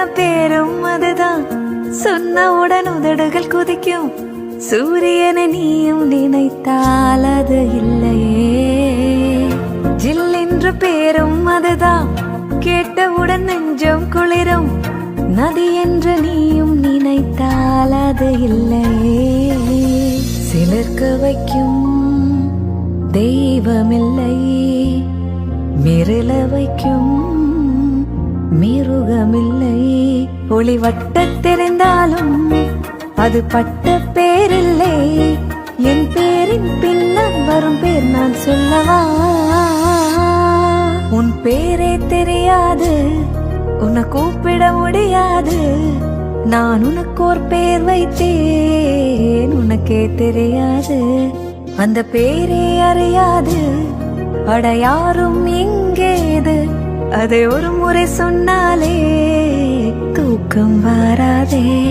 சொன்ன பேரும் அதுதான். சொன்னவுடன் உதடுகள் குதிக்கும். சூரியனை நீயும் நினைத்தால் அது இல்லையே. ஜில் என்று பேரும் அதுதான். கேட்டவுடன் நெஞ்சம் குளிரும். நதி என்று நீயும் நினைத்தால் அது இல்லையே. சிலர்க்கு வைக்கும் தெய்வமில்லை. மிரள வைக்கும் மிருகமில்லை. ஒளி வட்ட தெரிந்தாலும் அது பட்ட பேரில்லை. என் பேரின் பின்னால் வரும் பேர் நான் சொல்லவா? உன் பேரே தெரியாது உன்னை கூப்பிட முடியாது. நான் உனக்கு ஒரு பேர் வைத்தேன் உனக்கே தெரியாது. அந்த பேரே அறியாது அட யாரும் எங்கேது அதை ஒரு முறை சொன்னாலே தூக்கம் வராதே.